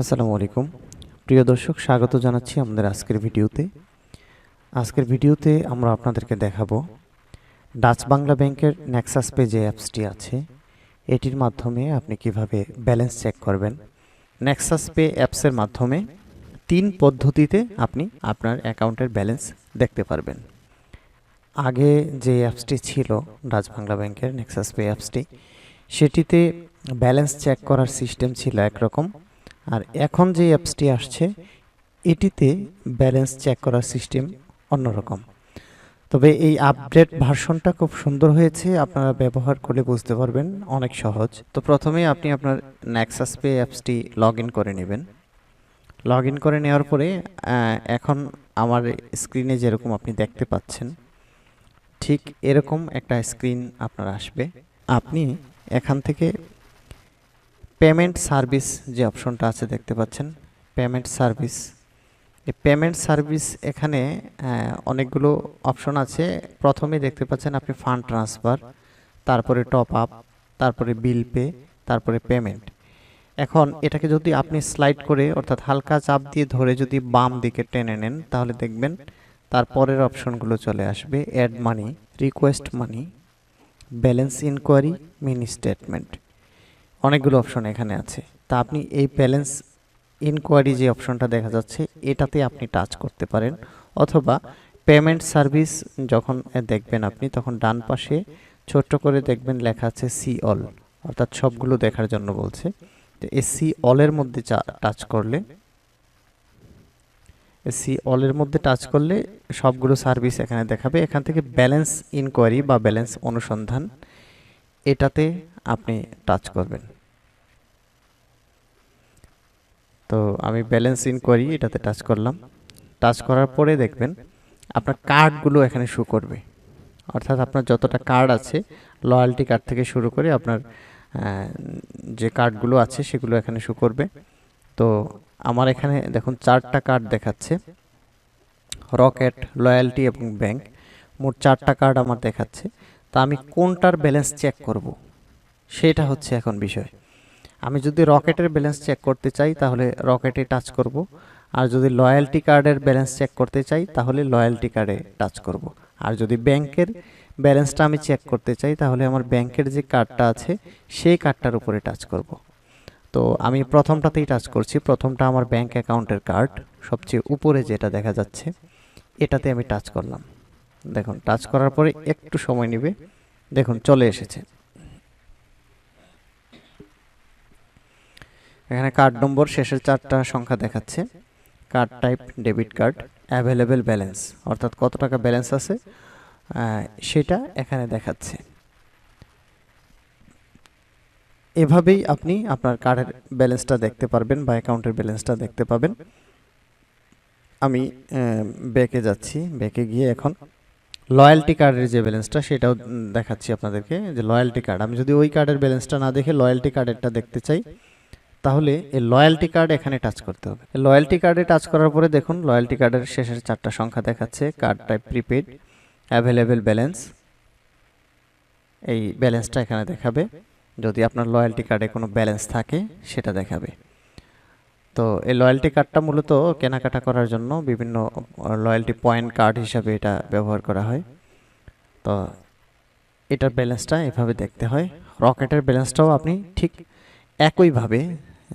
আসসালামু আলাইকুম। প্রিয় দর্শক, স্বাগত জানাচ্ছি আমাদের আজকের ভিডিওতে। আজকের ভিডিওতে আমরা আপনাদেরকে দেখাবো ডাচ বাংলা ব্যাংকের নেক্সাস পে যে অ্যাপসটি আছে, এটির মাধ্যমে আপনি কীভাবে ব্যালেন্স চেক করবেন। নেক্সাস পে অ্যাপসের মাধ্যমে তিন পদ্ধতিতে আপনি আপনার অ্যাকাউন্টের ব্যালেন্স দেখতে পারবেন। আগে যে অ্যাপসটি ছিল ডাচ বাংলা ব্যাংকের নেক্সাস পে অ্যাপসটি, সেটিতে ব্যালেন্স চেক করার সিস্টেম ছিল একরকম। আর এখন যে অ্যাপসটি আসছে, এটিতে ব্যালেন্স চেক করার সিস্টেম অন্যরকম। তবে এই আপডেট ভার্সনটা খুব সুন্দর হয়েছে, আপনারা ব্যবহার করলে বুঝতে পারবেন, অনেক সহজ। তো প্রথমে আপনি আপনার নেক্সাস পে অ্যাপসটি লগ করে নেবেন। লগ করে নেওয়ার পরে এখন আমার স্ক্রিনে যেরকম আপনি দেখতে পাচ্ছেন, ঠিক এরকম একটা স্ক্রিন আপনার আসবে। আপনি এখান থেকে পেমেন্ট সার্ভিস যে অপশনটা আছে দেখতে পাচ্ছেন পেমেন্ট সার্ভিস এই পেমেন্ট সার্ভিস এখানে অনেকগুলো অপশন আছে। প্রথমে দেখতে পাচ্ছেন আপনি ফান্ড ট্রান্সফার তারপরে টপ আপ তারপরে বিল পে তারপরে পেমেন্ট এখন এটাকে যদি আপনি স্লাইড করে অর্থাৎ হালকা চাপ দিয়ে ধরে যদি বাম দিকে টেনে নেন, তাহলে দেখবেন তারপরের অপশনগুলো চলে আসবে add money request money balance enquiry mini statement অনেকগুলো অপশন এখানে আছে। তা আপনি এই ব্যালেন্স ইনকোয়ারি যে অপশনটা দেখা যাচ্ছে, এটাতে আপনি টাচ করতে পারেন অথবা পেমেন্ট সার্ভিস যখন দেখবেন আপনি, তখন ডান পাশে ছোট্ট করে দেখবেন লেখা আছে সি অল অর্থাৎ সবগুলো দেখার জন্য বলছে। তো এই সি অলের মধ্যে টাচ করলে সি অলের মধ্যে টাচ করলে সবগুলো সার্ভিস এখানে দেখাবে। এখান থেকে ব্যালেন্স ইনকোয়ারি বা ব্যালেন্স অনুসন্ধান, এটাতে আপনি টাচ করবেন। তো আমি ব্যালেন্স ইনকোয়ারি এটাতে টাচ করলাম। টাচ করার পরে দেখবেন, আপনার কার্ডগুলো এখানে শো করবে। অর্থাৎ আপনার যতটা কার্ড আছে লয়্যালটি কার্ড থেকে শুরু করে আপনার যে কার্ডগুলো আছে, সেগুলো এখানে শো করবে। তো আমার এখানে দেখুন, চারটা কার্ড দেখাচ্ছে। রকেট লয়্যালটি এবং ব্যাংক মোট চারটা কার্ড আমার দেখাচ্ছে। তা আমি কোনটার ব্যালেন্স চেক করব? সেটা হচ্ছে এখন বিষয়। আমি যদি রকেটের ব্যালেন্স চেক করতে চাই, তাহলে রকেটে টাচ করব। আর যদি লয়্যালটি কার্ডের ব্যালেন্স চেক করতে চাই, তাহলে লয়্যালটি কার্ডে টাচ করব। আর যদি ব্যাংকের ব্যালেন্সটা আমি চেক করতে চাই, তাহলে আমার ব্যাংকের যে কার্ডটা আছে, সেই কার্ডটার উপরে টাচ করব। তো আমি প্রথমটাতেই টাচ করছি। প্রথমটা আমার ব্যাংক অ্যাকাউন্টের কার্ড সবচেয়ে উপরে যেটা দেখা যাচ্ছে, এটাতে আমি টাচ করলাম। দেখুন টাচ করার পরে একটু সময় নেবে। দেখুন, চলে এসেছে। এখানে কার্ড নম্বর শেষের চারটা সংখ্যা দেখাচ্ছে। Card type debit card available balance অর্থাৎ কত টাকা ব্যালেন্স আছে সেটা এখানে দেখাচ্ছে। এভাবেই আপনি আপনার কার্ডের ব্যালেন্সটা দেখতে পারবেন বা অ্যাকাউন্টের ব্যালেন্সটা দেখতে পাবেন। আমি ব্যাকে যাচ্ছি ব্যাকে গিয়ে এখন লয়্যালটি কার্ডের যে ব্যালেন্সটা সেটাও দেখাচ্ছি আপনাদেরকে, যে লয়্যালটি কার্ড আমি যদি ওই কার্ডের ব্যালেন্সটা না দেখে লয়্যালটি কার্ডেরটা দেখতে চাই তাহলে এই লয়্যালটি কার্ড এখানে টাচ করতে হবে। লয়্যালটি কার্ডে টাচ করার পরে দেখুন লয়্যালটি কার্ডের শেষের চারটা সংখ্যা দেখাচ্ছে। Card type prepaid available balance এই ব্যালেন্সটা এখানে দেখাবে। যদি আপনার লয়্যালটি কার্ডে কোনো ব্যালেন্স থাকে, সেটা দেখাবে। তো এই লয়্যালটি কার্ডটা মূলত কেনাকাটা করার জন্য বিভিন্ন লয়্যালটি পয়েন্ট কার্ড হিসাবে এটা ব্যবহার করা হয়। তো এটার ব্যালেন্সটা এভাবে দেখতে হয়। রকেটের ব্যালেন্সটাও আপনি ঠিক একইভাবে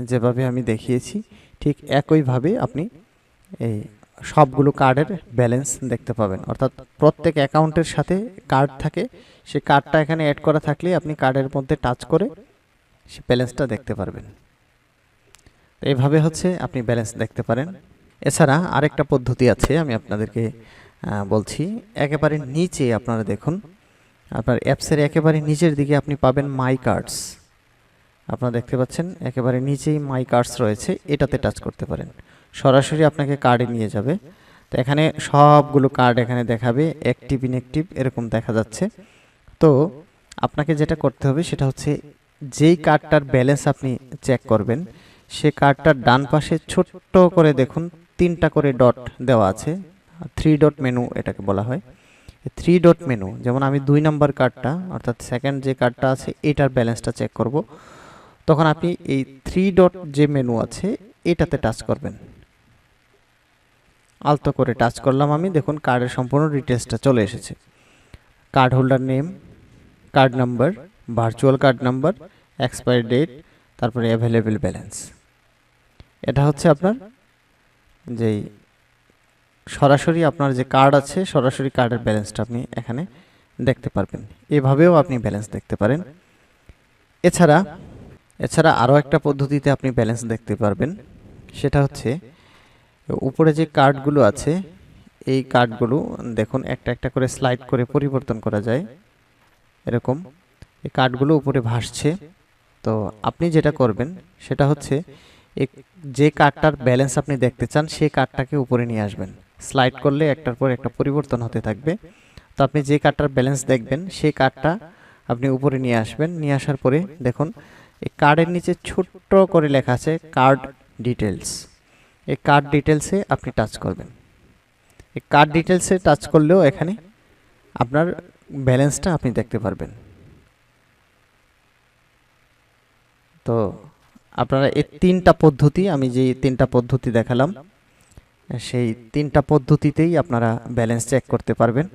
যেভাবে আমি দেখিয়েছি, ঠিক একইভাবে আপনি এই সবগুলো কার্ডের ব্যালেন্স দেখতে পাবেন। অর্থাৎ প্রত্যেক অ্যাকাউন্টের সাথে কার্ড থাকে সে কার্ডটা এখানে অ্যাড করা থাকলে আপনি কার্ডের মধ্যে টাচ করে সে ব্যালেন্সটা দেখতে পারবেন। এইভাবে হচ্ছে আপনি ব্যালেন্স দেখতে পারেন। এছাড়া আরেকটা পদ্ধতি আছে, আমি আপনাদেরকে বলছি, একেবারে নিচে আপনারা দেখুন, আপনার অ্যাপসের একেবারে নিচের দিকে আপনি পাবেন মাই কার্ডস আপনারা দেখতে পাচ্ছেন, একেবারে নিচেই মাই কার্ডস রয়েছে, এটাতে টাচ করতে পারেন। সরাসরি আপনাকে কার্ডে নিয়ে যাবে। তো এখানে সবগুলো কার্ড এখানে দেখাবে অ্যাক্টিভ ইনঅ্যাক্টিভ এরকম দেখা যাচ্ছে। তো আপনাকে যেটা করতে হবে, সেটা হচ্ছে যেই কার্ডটার ব্যালেন্স আপনি চেক করবেন, সে কার্ডটার ডান পাশে ছোট্ট করে দেখুন, তিনটা করে ডট দেওয়া আছে থ্রি ডট মেনু এটাকে বলা হয়। থ্রি ডট মেনু যেমন আমি দুই নাম্বার কার্ডটা অর্থাৎ সেকেন্ড যে কার্ডটা আছে, এটার ব্যালেন্সটা চেক করব। তখন আপনি এই থ্রি ডট যে মেনু আছে, এটাতে টাচ করবেন। আলতো করে টাচ করলাম আমি, দেখুন কার্ডের সম্পূর্ণ ডিটেলসটা চলে এসেছে। Card holder name card number virtual card number expiry date তারপরে অ্যাভেলেবেল ব্যালেন্স এটা হচ্ছে আপনার যেই সরাসরি আপনার যে কার্ড আছে, সরাসরি কার্ডের ব্যালেন্সটা আপনি এখানে দেখতে পারবেন। এভাবেও আপনি ব্যালেন্স দেখতে পারেন। এছাড়া এছাড়া আরও একটা পদ্ধতিতে আপনি ব্যালেন্স দেখতে পারবেন। সেটা হচ্ছে, উপরে যে কার্ডগুলো আছে, এই কার্ডগুলো দেখুন, একটা একটা করে স্লাইড করে পরিবর্তন করা যায়। এরকম, এই কার্ডগুলো উপরে ভাসছে। তো আপনি যেটা করবেন, সেটা হচ্ছে যে কার্ডটার ব্যালেন্স আপনি দেখতে চান, সেই কার্ডটাকে উপরে নিয়ে আসবেন। স্লাইড করলে একটার পর একটা পরিবর্তন হতে থাকবে। তো আপনি যে কার্ডটার ব্যালেন্স দেখবেন, সেই কার্ডটা আপনি উপরে নিয়ে আসবেন। নিয়ে আসার পরে দেখুন এই কার্ডের নিচে ছোট্ট করে লেখা আছে কার্ড ডিটেলস এই কার্ড ডিটেলসে আপনি টাচ করবেন। এই কার্ড ডিটেলসে টাচ করলেও এখানে আপনার ব্যালেন্সটা আপনি দেখতে পারবেন। তো আপনারা এই তিনটা পদ্ধতি, আমি যে তিনটা পদ্ধতি দেখালাম, সেই তিনটা পদ্ধতিতেই আপনারা ব্যালেন্স চেক করতে পারবেন।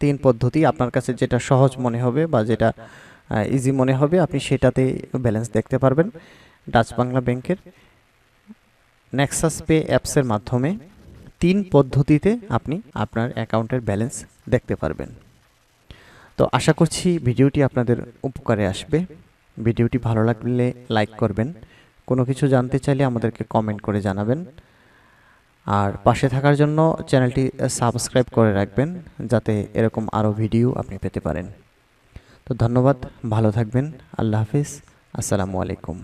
তিন পদ্ধতি আপনার কাছে যেটা সহজ মনে হবে বা যেটা ইজি মনে হবে, আপনি সেটাতে ব্যালেন্স দেখতে পারবেন ডাচ বাংলা ব্যাংকের নেক্সাস পে অ্যাপসের মাধ্যমে তিন পদ্ধতিতে আপনি আপনার অ্যাকাউন্টের ব্যালেন্স দেখতে পারবেন। তো আশা করছি ভিডিওটি আপনাদের উপকারে আসবে। ভিডিওটি ভালো লাগলে লাইক করবেন। কোনো কিছু জানতে চাইলে আমাদেরকে কমেন্ট করে জানাবেন। আর পাশে থাকার জন্য চ্যানেলটি সাবস্ক্রাইব করে রাখবেন, যাতে এরকম আরও ভিডিও আপনি পেতে পারেন। তো ধন্যবাদ ভালো থাকবেন আল্লাহ হাফিজ আসসালামু আলাইকুম।